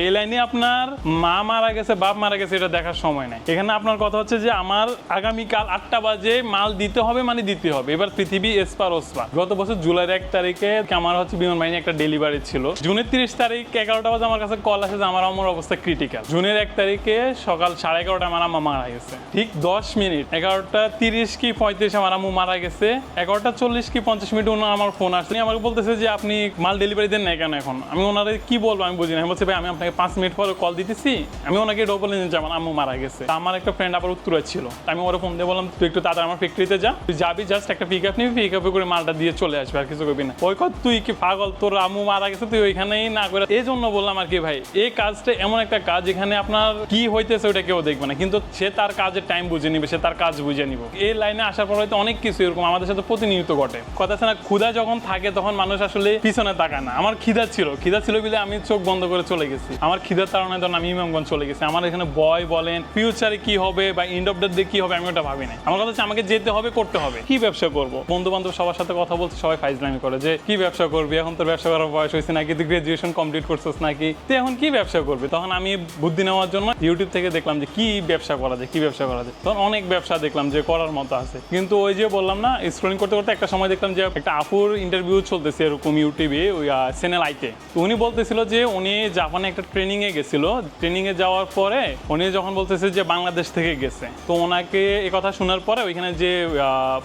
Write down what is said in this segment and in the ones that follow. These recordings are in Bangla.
এই লাইনে আপনার মা মারা গেছে, বাপ মারা গেছে, এটা দেখার সময় নাই। এখানে আপনার কথা হচ্ছে যে আমার আগামীকাল আটটা বাজে মাল দিতে হবে মানে দিতে হবে। এবার পৃথিবী এসপার ওসপার গত বছর জুলাইয়ের এক তারিখে আমার হচ্ছে বিমান বাহিনী একটা ডেলিভারি ছিল। জুনের তিরিশ তারিখ এগারোটা বাজে আমার কাছে কল আসে যে আমার আমার অবস্থা ক্রিটিক্যাল জুনের এক তারিখে সকাল সাড়ে এগারোটা আমার আম্মা মারা গেছে। ঠিক দশ মিনিট, এগারোটা তিরিশ কি পঁয়ত্রিশ আমার আম্মু মারা গেছে। এগারোটা চল্লিশ কি পঞ্চাশ মিনিট ওনার আমার ফোন আসছে আমাকে বলতেছে যে আপনি মাল ডেলিভারি দেন না কেন এখন? আমি ওনারে কি বলব আমি বুঝি না। বলছি, ভাই, আমি আপনাকে পাঁচ মিনিট পরে কল দিতেছি। আমি ওনাকে এটাও বললেন যে আমার আম্মু মারা গেছে। আমার একটা ফ্রেন্ড আবার উত্তরে ছিল। আমি ওরা ফোন দিয়ে বললাম, তুই একটু তাড়াতাড়ি আমার ফ্যাক্টরিতে যা, তুই যাবি জাস্ট একটা পিক আপ নিবি পিক আপ করে মালটা দিয়ে চলে আসবে আর কিছু করবি না। ওই কথা তুই কি পাগল? তোর আম্মু মারা গেছে, তুই ওইখানেই না করে এই জন্য বললাম আর কি ভাই, এই কাজটা এমন একটা কাজ এখানে আপনার কি হইতেছে ওটা কেউ দেখবে না। কিন্তু সে তার কাজের টাইম বুঝে নিবে, সে তার কাজ বুঝে নিব। এই লাইনে আসার পর হয়তো অনেক কিছু এরকম আমাদের সাথে প্রতিনিয়ত ঘটে। কথা আছে না, ক্ষুধা যখন থাকে তখন মানুষ আসলে পিছনে তাকায় না। আমার খিদা ছিল খিদা ছিল বলে আমি চোখ বন্ধ করে চলে গেছি। আমার খিদার তাড়নায় ধরুন আমি ইমামগঞ্জ চলে গেছি। আমার এখানে বয় বলেন ফিউচারে কি হবে বা এন্ড অফ দ্য ডে কি হবে আমি ওটা ভাবি নাই। আমার কথা হচ্ছে আমাকে যেতে হবে, করতে হবে। কি ব্যবসা করব? বন্ধু বান্ধব সবার সাথে কথা বলছে, সবাই ফাইজলামি করে যে, কি ব্যবসা করবি? এখন তোর ব্যবসা করার বয়স হয়েছে নাকি? তুই গ্রাজুয়েশন কমপ্লিট করছিস নাকি? তুই এখন কি ব্যবসা করবি? তখন আমি বুদ্ধি নেওয়ার জন্য ইউটিউব থেকে দেখলাম যে, কি ব্যবসা করা যায়? কি ব্যবসা করা যায়? তখন অনেক ব্যবসা দেখলাম যে, করার মতো আছে। কিন্তু ওই যে বললাম না স্ক্রলিং করতে করতে একটা সময় দেখলাম যে, একটা আপুর ইন্টারভিউ চলতেছে এরকম ইউটিউবে ওই চ্যানেল আইতে উনি বলতেছিল যে, উনি জাপানে একটা ট্রেনিং এ গেছিল। ট্রেনিং এ যাওয়ার পরে উনি যখন বলতেছে যে বাংলাদেশ থেকে গেছে, তো ওনাকে এই কথা শোনার পরে ওইখানে যে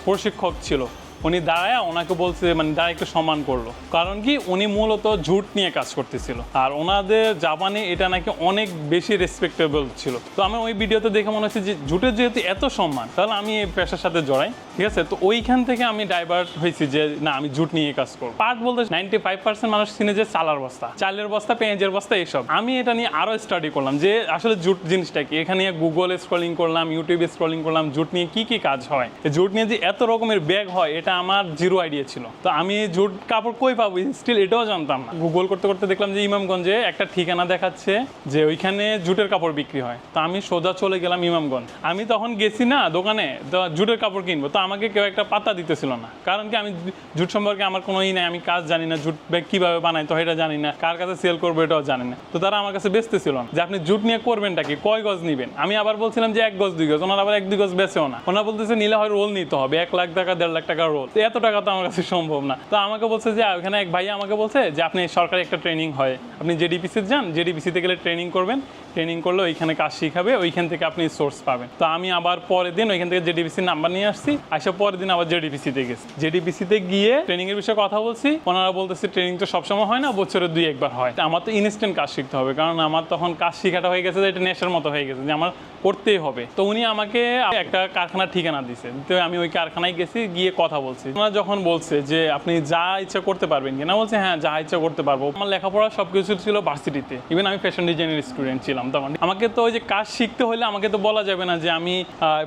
প্রশিক্ষক ছিল উনি দাঁড়ায় ওনাকে বলছে মানে দাঁড়ায় একটু সম্মান করল। কারণ কি, উনি মূলত ঝুট নিয়ে কাজ করতেছিল। আর ওনাদের জাপানে এটা নাকি অনেক বেশি রেসপেক্টেবল ছিল। তো আমি ওই ভিডিওতে দেখে মনে হচ্ছে যে ঝুটের যেহেতু এত সম্মান, তাহলে আমি এই পেশার সাথে জড়াই, ঠিক আছে? তো ওইখান থেকে আমি ডাইভার্ট হয়েছি যে, না, আমি ঝুট নিয়ে কাজ করব। পার্ট বলতে নাইনটি ফাইভ পার্সেন্ট মানুষ চিনে যে, চালার বস্তা। চালের বস্তা, পেঁয়াজের বস্তা, এইসব। আমি এটা নিয়ে আরও স্টাডি করলাম যে, আসলে জুট জিনিসটা কি? এখানে গুগলে স্ক্রলিং করলাম ইউটিউবে স্ক্রলিং করলাম, জুট নিয়ে কি কি কাজ হয়? জুট নিয়ে যে এত রকমের ব্যাগ হয় আমার জিরো আইডিয়া ছিল। তো আমি জুট কাপড় কই পাবো? স্টিল এটাও জানতাম না। গুগল করতে করতে দেখলাম যে ইমামগঞ্জে একটা ঠিকানা দেখাচ্ছে যে ওইখানে জুটের কাপড় বিক্রি হয়। তো আমি সোজা চলে গেলাম ইমামগঞ্জ। আমি তখন গেছি না দোকানে, তো জুটের কাপড় কিনবো। তো আমাকে কেউ একটা পাতা দিতেছিল না। কারণ কি আমি জুট সম্পর্কে আমার কোনো ই নাই, আমি কাজ জানি না, জুট ব্যাগ কীভাবে বানাই তো এটা জানি না। কার কাছে সেল করব এটাও জানি না। তো তারা আমার কাছে বেচতেছিল না যে, আপনি জুট নিয়ে করবেনটা কি? কয় গজ নিবেন? আমি আবার বলছিলাম যে, এক গজ, দুই গজ। ওনারা আবার এক, দুই গজ বেচেও না। ওনারা বলতেছে, নিলে হয় রোল নিতে হবে। এক লাখ টাকা, দেড় লাখ টাকা রোল এত টাকা তো আমার কাছে সম্ভব না। তো আমাকে বলছে যে, ওখানে এক ভাইয়া আমাকে বলছে যে, আপনি সরকারি একটা ট্রেনিং হয়। আপনি জেডিপিসিতে যান জেডিপিসিতে গেলে ট্রেনিং করবেন। ট্রেনিং করলে ওইখানে কাজ শিখাবে, ওইখান থেকে আপনি সোর্স পাবেন। তো আমি আবার পরের দিন ওইখান থেকে জেডিপিসির নাম্বার নিয়ে আসছি। আসে পরের দিন আবার জেডিপিসিতে গেছি। জেডিপিসিতে গিয়ে ট্রেনিং এর বিষয়ে কথা বলছি। ওনারা বলতেছে ট্রেনিং তো সবসময় হয় না, বছরে দুই একবার হয়। আমার তো ইনস্ট্যান্ট কাজ শিখতে হবে, কারণ আমার তখন কাজ শেখাটা হয়ে গেছে যে, এটা নেশার মতো হয়ে গেছে, যে আমার করতেই হবে। তো উনি আমাকে একটা কারখানার ঠিকানা দিছে। তো আমি ওই কারখানায় গেছি, গিয়ে কথা বলছি। ওনারা যখন বলছে যে আপনি যা ইচ্ছা করতে পারবেন কিনা, বলছে হ্যাঁ যা ইচ্ছা করতে পারব। আমার লেখাপড়া সবকিছু ছিল ভার্সিটিতে ইভেন আমি ফ্যাশন ডিজাইনের স্টুডেন্ট ছিলাম তখন। আমাকে তো ওই যে কাজ শিখতে হলে আমাকে তো বলা যাবে না যে আমি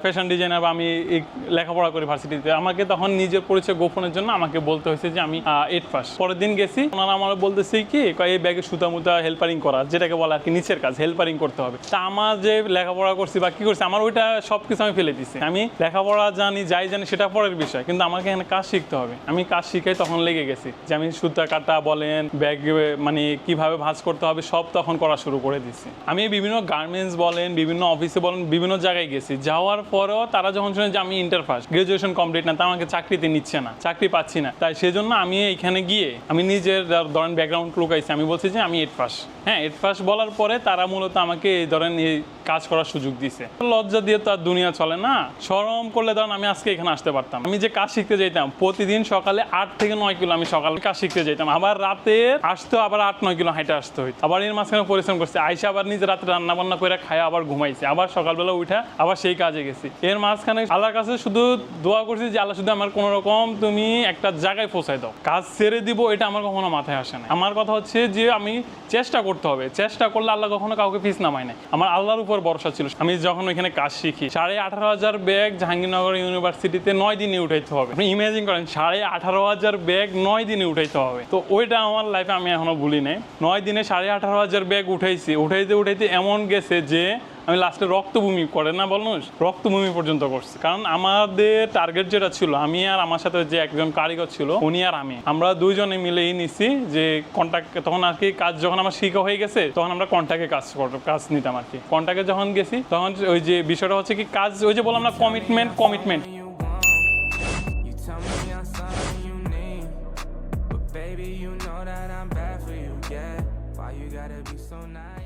ফ্যাশন ডিজাইনার বা আমি লেখাপড়া করি ভার্সিটিতে আমাকে তখন নিজের পরিচয় গোপনের জন্য আমাকে বলতে হয়েছে যে আমি এইট পাস পরের দিন গেছি, ওনারা আমার বলতেছি কি এই ব্যাগে সুতা মুতা হেল্পারিং করা। যেটাকে বলা আর কি, নিচের কাজ হেল্পারিং করতে হবে। তা আমার যে লেখাপড়া করছি বা কি করছি, আমার ওইটা সব কিছু আমি ফেলে দিচ্ছি আমি লেখাপড়া জানি, যাই জানি, সেটা পরের বিষয়। কিন্তু আমাকে এখানে কাজ শিখতে হবে। আমি কাজ শিখে তখন লেগে গেছি যে আমি সুতা কাটা বলেন, ব্যাগ মানে কীভাবে ভাঁজ করতে হবে সব তখন করা শুরু করে দিচ্ছি আমি বিভিন্ন গার্মেন্টস বলেন, বিভিন্ন অফিসে বলেন, বিভিন্ন জায়গায় গেছি। যাওয়ার পরেও তারা যখন শুনে যে আমি ইন্টার ফার্স্ট গ্রাজুয়েশন কমপ্লিট না, তা আমাকে চাকরিতে নিচ্ছে না, চাকরি পাচ্ছি না। তাই সেজন্য আমি এখানে গিয়ে আমি নিজের ধরেন ব্যাকগ্রাউন্ড লুকাইছি। আমি বলছি যে আমি এইট পাস হ্যাঁ এইট পাস বলার পরে তারা মূলত আমাকে এই ধরেন এই কাজ করার সুযোগ দিছে। লজ্জা দিয়ে তো আর দুনিয়া চলে না। সরম করলে ধরেন আমি আজকে এখানে আসতে পারতাম আমি যে কাজ শিখতে যেতাম। প্রতিদিন সকালে আট থেকে নয় কিলো আমি সকালে কাজ শিখতে যেতাম। আবার রাতে আসতো, আবার আট নয় কিলো হাইটে আসতে হইতো। আবার এর মাঝখানে পরিশ্রম করছে। আইসা আবার নিজে রাতে রান্না বান্না করে খায় আবার ঘুমাইছে। আবার সকালবেলা উঠে, আবার সেই কাজে গেছি। এর মাঝখানে আল্লাহর কাছে শুধু দোয়া করছি যে, আল্লাহ, শুধু আমার কোনো রকম তুমি একটা জায়গায় পৌঁছাই দাও। কাজ ছেড়ে দিব, এটা আমার কখনো মাথায় আসে না আমার কথা হচ্ছে যে, আমি চেষ্টা করতে হবে। চেষ্টা করলে আল্লাহ কখনো কাউকে ফিস নামায় না আমার আল্লাহর উপর ভরসা ছিল। আমি যখন ওইখানে কাজ শিখি, সাড়ে আঠারো হাজার ব্যাগ জাহাঙ্গীরনগর ইউনিভার্সিটিতে নয় দিনে উঠাইতে হবে। ইমাজিন করেন, সাড়ে আঠারো হাজার ব্যাগ নয় দিনে উঠাইতে হবে। তো ওইটা আমার লাইফে আমি এখনও ভুলি নাই। নয় দিনে সাড়ে আঠারো হাজার ব্যাগ উঠাইছি। উঠাইতে উঠাইতে এমন গেছে যে, আমি লাস্টে রক্তভূমি করে না মানুষ রক্তভূমি পর্যন্ত করছি। কারণ আমাদের টার্গেট যেটা ছিল, আমি আর আমার সাথে যে একজন কারিগর ছিল, উনি আর আমি। আমরা দুইজনে মিলেই নিছি যে কন্ট্যাক্ট তখন আর কি কাজ যখন আমার শিখা হয়ে গেছে, তখন আমরা কন্ট্যাক্টে কাজ কাজ নিতাম আর কি। কন্ট্যাক্টে যখন গেছি, তখন ওই যে বিষয়টা হচ্ছে কি, কাজ, ওই যে বললাম না commitment commitment baby, you know that I'm bad for you, yeah. Why you gotta be so nice?